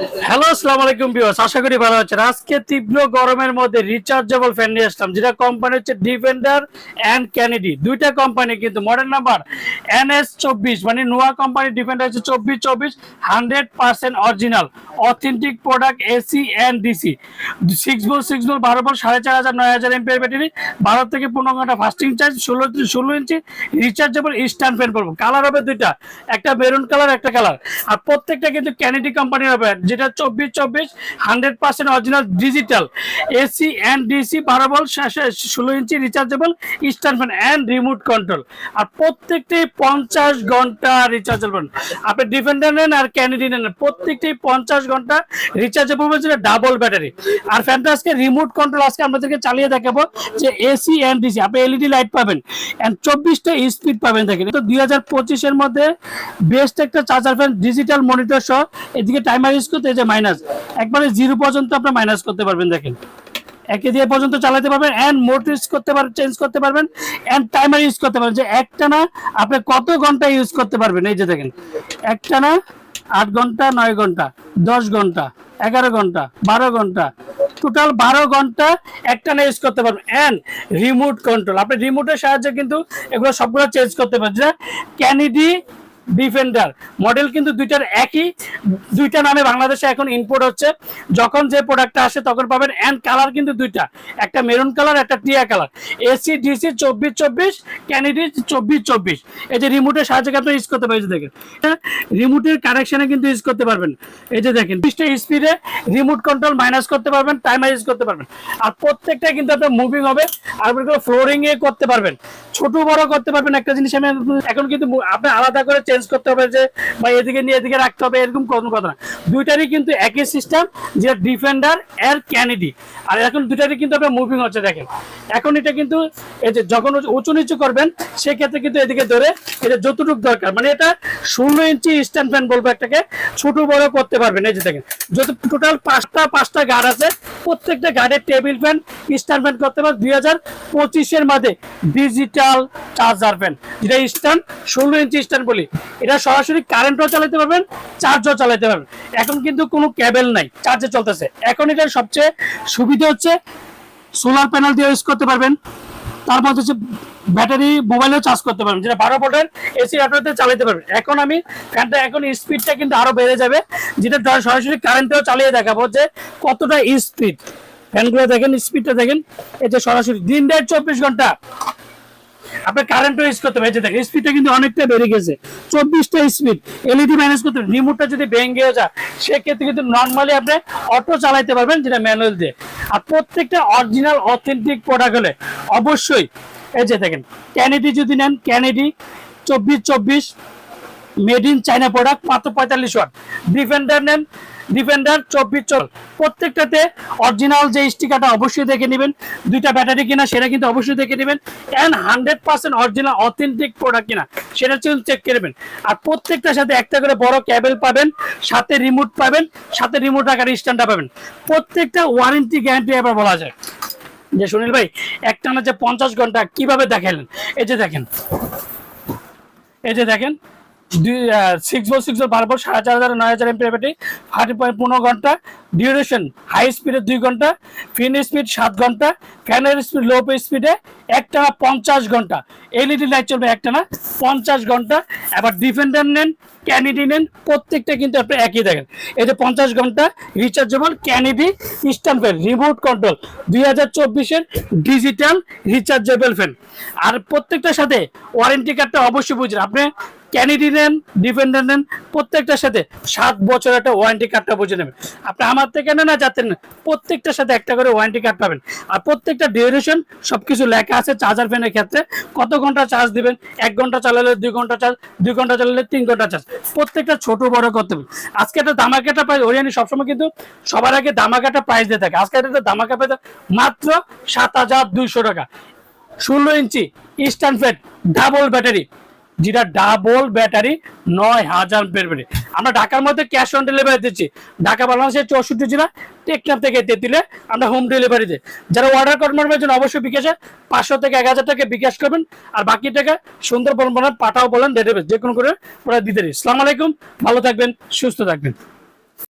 Hello আসসালামু আলাইকুম viewers আশা করি ভালো আছেন। আজকে তীব্র গরমের মধ্যে রিচার্জেবল ফ্যান নিয়ে আসলাম, যেটা কোম্পানি হচ্ছে ডিফেন্ডার অ্যান্ড ক্যানেডি দুইটা কোম্পানি কিন্তু মডেল নাম্বার এনএস চব্বিশ মানে নোয়া কোম্পানি ডিফেন্ডার হচ্ছে চব্বিশ চব্বিশ hundred percent original authentic product AC and DC six ball six ball বারো বোল সাড়ে চার হাজার, নয় হাজার এমপিআর ব্যাটারি বারো থেকে পনেরো ঘণ্টা ফাস্টিং চার্জ ষোলো ষোলো ইঞ্চি রিচার্জেবল স্ট্যান্ড ফ্যান পড়ব কালার হবে দুইটা, একটা মেরুন কালার একটা কালার আর প্রত্যেকটা কিন্তু ক্যানেডি কোম্পানির হবে যেটা চব্বিশ চব্বিশ hundred percent original digital AC and DC বারো বল ষোলো ইঞ্চি rechargeable stand fan and remote control আর প্রত্যেকটাই পঞ্চাশ ঘণ্টা রিচার্জেবল আপনি ডিফেন্ডার নেন আর ক্যানেডি নেন প্রত্যেকটাই পঞ্চাশ ঘণ্টা রিচার্জেবল বলছে ডাবল ব্যাটারি আর ফ্যানটা আজকে রিমোট কন্ট্রোল আজকে আপনাদেরকে চালিয়ে দেখাবো যে এসি অ্যান্ড ডিসি আপনি এলইডি লাইট পাবেন। অ্যান্ড চব্বিশটা স্পিড পাবেন, দেখেন। তো দুই হাজার পঁচিশের মধ্যে বেস্ট একটা চার্জার ফ্যান ডিজিটাল মনিটর সহ। এদিকে টাইমার ইউজ করতে এই যে মাইনাস একবারে জিরো পর্যন্ত আপনি মাইনাস করতে পারবেন, দেখেন। একে দিয়ে পর্যন্ত চালাতে পারবেন অ্যান্ড মোট ইউজ করতে পারবেন চেঞ্জ করতে পারবেন অ্যান্ড টাইমার ইউজ করতে পারবেন। যে একটা না, আপনি কত ঘণ্টা ইউজ করতে পারবেন? এই যে দেখেন, একটা না, আট ঘণ্টা, নয় ঘণ্টা, দশ ঘণ্টা, এগারো ঘণ্টা, বারো ঘণ্টা টোটাল বারো ঘণ্টা একটা না ইউজ করতে পারবেন। অ্যান্ড রিমোট কন্ট্রোল আপনি রিমোটের সাহায্যে কিন্তু এগুলো সবগুলো চেঞ্জ করতে পারবেন। ক্যানিডি ডিফেন্ডার। মডেল কিন্তু দুইটার একই, দুইটা নামে বাংলাদেশে এখন ইম্পোর্ট হচ্ছে। যখন যে প্রোডাক্টটা আসে, তখন পাবেন অ্যান্ড কালার কিন্তু দুইটা। একটা মেরুন কালার একটা টিয়া কালার এসি ডিসি চব্বিশ চব্বিশ ক্যানিডি চব্বিশ চব্বিশ। এই যে রিমোটের সাহায্যে আপনি ইউজ করতে যে দেখেন। রিমোটের কানেকশনে কিন্তু ইউজ করতে পারবেন। এই যে দেখেন, বিশটা স্পিডে রিমোট কন্ট্রোল মাইনাস করতে পারবেন টাইমার ইউজ করতে পারবেন। আর প্রত্যেকটা কিন্তু আপনার মুভিং হবে, আর ফ্লোরিং এ করতে পারবেন। ছোট বড় করতে পারবেন, একটা জিনিস আমি এখন কিন্তু আপনি আলাদা করে চেঞ্জ করতে হবে যে বা এদিকে নিয়ে এদিকে রাখতে হবে, এরকম কোনো কথা না। দুইটারই কিন্তু একই সিস্টেম যে ডিফেন্ডার এর ক্যানেডি আর এখন দুইটারই কিন্তু আপনার মুভিং হচ্ছে, দেখেন। এখন এটা কিন্তু এই যে যখন উঁচু নিচু করবেন, সেক্ষেত্রে কিন্তু এদিকে ধরে এটা যতটুকু দরকার। মানে এটা ষোলো ইঞ্চি স্ট্যান্ড ফ্যান বলব একটাকে, ছোট বড় করতে পারবেন। এই যে দেখেন, যত টোটাল পাঁচটা পাঁচটা গার্ড আছে, প্রত্যেকটা গার্ডের টেবিল ফ্যান স্ট্যান্ড ফ্যান করতে পারবেন। দুই হাজার পঁচিশের মাঝে ডিজিটাল চার্জার ফ্যান যেটা স্ট্যান্ড, ষোলো ইঞ্চি স্ট্যান্ড বলি, এটা সরাসরি কারেন্টও চালাতে পারবেন চার্জও চালাতে পারবেন। এখন কিন্তু কোনো ক্যাবেল নাই চার্জে চলতেছে। এখন এটার সবচেয়ে সুবিধা হচ্ছে সোলার প্যানেল দিয়ে ইউজ করতে পারবেন। তারপর হচ্ছে ব্যাটারি মোবাইলেও চার্জ করতে পারবেন, যেটা বারো ভোল্টের এসি অটোতে চালাতে পারবেন। এখন আমি ফ্যানটা, এখন স্পিডটা কিন্তু আরও বেড়ে যাবে, যেটা সরাসরি কারেন্টেও চালিয়ে দেখাবো যে কতটা স্পিড। ফ্যানগুলো দেখেন, স্পিডটা দেখেন এতে সরাসরি দিন দেড় চব্বিশ ঘণ্টা আপনার কারেন্টও ইউজ করতে যে দেখেন স্পিডটা কিন্তু অনেকটা বেড়ে গেছে। চব্বিশটা স্পিড এলইডি ম্যানেজ করতে রিমোটটা যদি ভেঙে যায়, সেক্ষেত্রে কিন্তু নর্মালি আপনি অটো চালাতে পারবেন যেটা ম্যানুয়াল দিয়ে। আর প্রত্যেকটা অরিজিনাল অথেন্টিক প্রোডাক্ট হলে অবশ্যই, এই যে দেখেন ক্যানেডি যদি নেন ক্যানেডি চব্বিশ চব্বিশ মেড ইন চাইনা প্রোডাক্ট মাত্র পঁয়তাল্লিশ ওয়াট ডিফেন্ডার নেন ডিফেন্ডার চব্বিশ চল প্রত্যেকটাতে অরিজিনাল যে স্টিকারটা অবশ্যই দেখে নেবেন। দুইটা ব্যাটারি কিনা সেটা কিন্তু অবশ্যই দেখে নেবেন। And hundred percent original authentic product কিনা সেটা চেক করে নেবেন। আর প্রত্যেকটার সাথে একটা করে বড় ক্যাবেল পাবেন, সাথে রিমোট পাবেন, সাথে রিমোট আকার স্ট্যান্ডটা পাবেন। প্রত্যেকটা ওয়ারেন্টি গ্যারান্টি এবার বলা যায়। যে সুনীল ভাই, একটানা যে পঞ্চাশ ঘণ্টা কীভাবে দেখালেন? এই যে দেখেন। এই যে দেখেন। সিক্স সিক্স সাড়ে চার হাজার, নয় হাজার ফার্টি পয়েন্ট ডিউরেশন হাই স্পিডে দুই ঘণ্টা ফিন স্পিড সাত ঘণ্টা ফ্যানের স্পিড লো স্পিডে একটা না পঞ্চাশ ঘণ্টা। এলইডি লাইট চলবে একটা না পঞ্চাশ ঘণ্টা। আবার ডিফেন্ডার নেন ক্যানিডি নেন, প্রত্যেকটা কিন্তু আপনি একই দেখেন। এই যে পঞ্চাশ ঘণ্টা rechargeable Kennedy stand fan remote control দুই হাজার চব্বিশের ডিজিটাল রিচার্জেবল ফ্যান আর প্রত্যেকটার সাথে ওয়ারেন্টি কার্ডটা অবশ্যই বুঝবেন আপনি ক্যানিডি নেন ডিফেন্ডার নেন, প্রত্যেকটার সাথে সাত বছর একটা ওয়ারেন্টি কার্ডটা বুঝে নেবেন। আপনি আমার থেকে না না প্রত্যেকটার সাথে একটা করে ওয়ারেন্টি কার্ড পাবেন। আর প্রত্যেকটা ডিউরেশন সবকিছু লেখা আছে চার্জার ফ্যানের ক্ষেত্রে। কত ঘণ্টা চার্জ দিবেন? এক ঘণ্টা চালালে দুই ঘণ্টা চার্জ দুই ঘণ্টা চালালে তিন ঘণ্টা চার্জ প্রত্যেকটা ছোট বড় করতে হবে। আজকে একটা ধামাকাটা প্রাইস ওরিয়ানি সবসময় কিন্তু সবার আগে ধামাকাটা প্রাইস দিয়ে থাকে। আজকে একটা ধামাকা পেতে মাত্র সাত হাজার দুইশো টাকা। ষোলো ইঞ্চি ইস্টার্ন ফ্যাট ডাবল ব্যাটারি যেটা ডাবল ব্যাটারি নয় হাজার ব্যাটারি আমরা ঢাকার মধ্যে ক্যাশ অন ডেলিভারি দিচ্ছি। ঢাকা বাংলাদেশের চৌষট্টি জেলা, টেকনাফ থেকে তেতিলে আমরা হোম ডেলিভারি দিই। যারা অর্ডার কনফার্মের জন্য অবশ্যই বিকাশে পাঁচশো থেকে এক হাজার টাকা বিকাশ করবেন। আর বাকি টাকা সুন্দরবন বলেন পাঠাও বলেন ডেলিভারি যে কোনো করে ওরা দিতে দিই আলাইকুম, ভালো থাকবেন, সুস্থ থাকবেন।